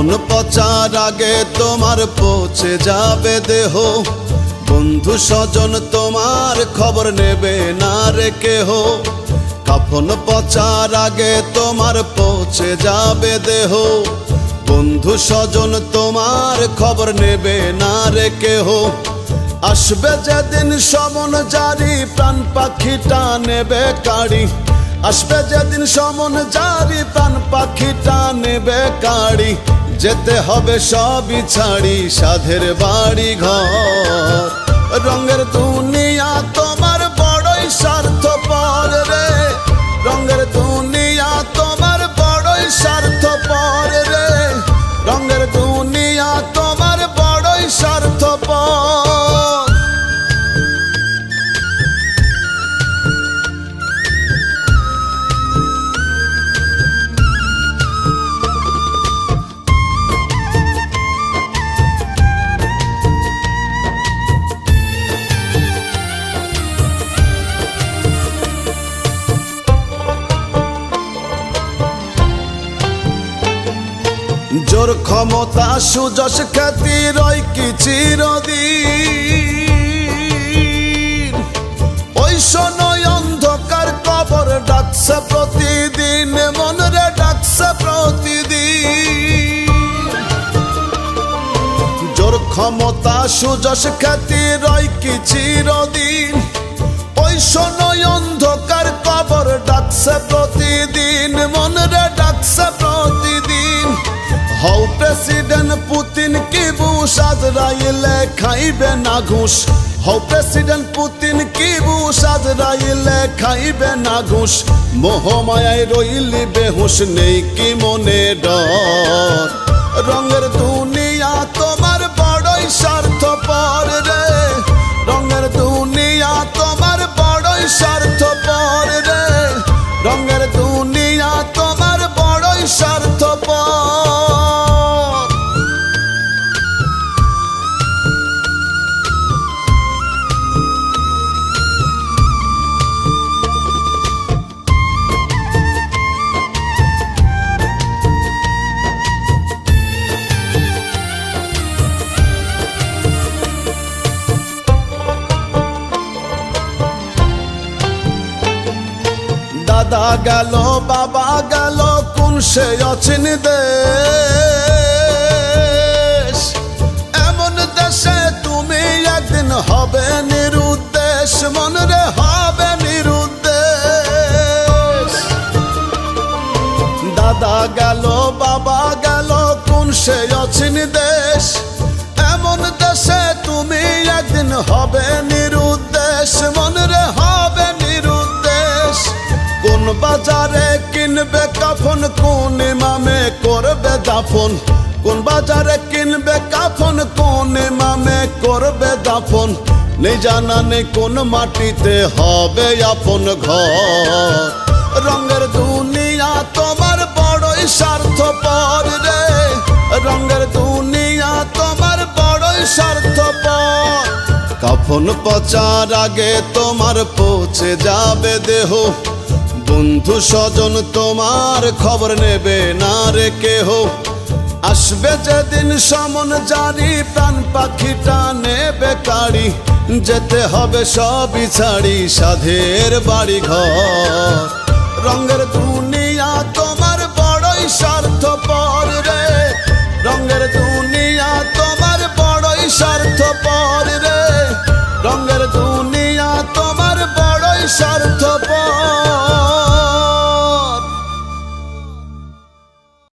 কাফন পচার আগে তোমার পৌঁছে যাবে দেহ। বন্ধু স্বজন, তোমার খবর নেবে না রে কেহ। কাফন পচার আগে তোমার পৌঁছে যাবে দেহ। বন্ধু স্বজন, তোমার খবর নেবে না রে কেহ। আসবে যেদিন সমন জারি, প্রাণ পাখিটা নেবে কাড়ি। আসবে যেদিন সমন জারি, প্রাণ পাখিটা নেবে কাড়ি। যেতে হবে সবই ছাড়ি সাধের বাড়ি ঘর রঙের দুনিয়া জোর ক্ষমতা সুযশ খ্যাতি রয় কি চিরদিন? ওই শোনয় অন্ধকার কবর ডাকছে প্রতিদিন মনরে ডাকছে প্রতিদিন। জোর ক্ষমতা সুযশ খ্যাতি রয় কি চিরদিন? ওই শোনয় অন্ধকার কবর ডাকছে প্রতিদিন মনরে ডাকছে প্রতিদিন। প্রেসিডেন্ট পুতিন কি বুশ? আজরাইলে খাইবে না ঘুষ। হও প্রেসিডেন্ট পুতিন কি বুশ? আজরাইলে খাইবে না ঘুষ। মোহমায়ায় রইলি বেহুশ, নেই কি মনে ডর? রঙের দুনিয়া দাদা গেল, বাবা গেল, কোন সে অচিন দেশ? এমন দেশে তুমি একদিন হবে নিরুদ্দেশ, মনরে হবে নিরুদ্দেশ। দাদা গেল, বাবা গেল, কোন সে অচিন দেশ? বাজারে কিনবে কাফন, কোন ইমামে করবে দাফন? কোন বাজারে কিনবে কাফন, কোন ইমামে করবে দাফন? নেই জানা নেই কোন মাটিতে হবে আপন ঘর। রঙের দুনিয়া তোমার বড়ই স্বার্থপর রে। রঙের দুনিয়া তোমার বড়ই স্বার্থপর। কাফন পচার আগে তোমার পৌঁছে যাবে দেহ। বন্ধু স্বজন, তোমার খবর নেবে না রে কেহ। আসবে যেদিন সমন জারি, প্রাণ পাখিটা নেবে কাড়ি। যেতে হবে সবই ছাড়ি, সাধের বাড়ি ঘর রঙের দুন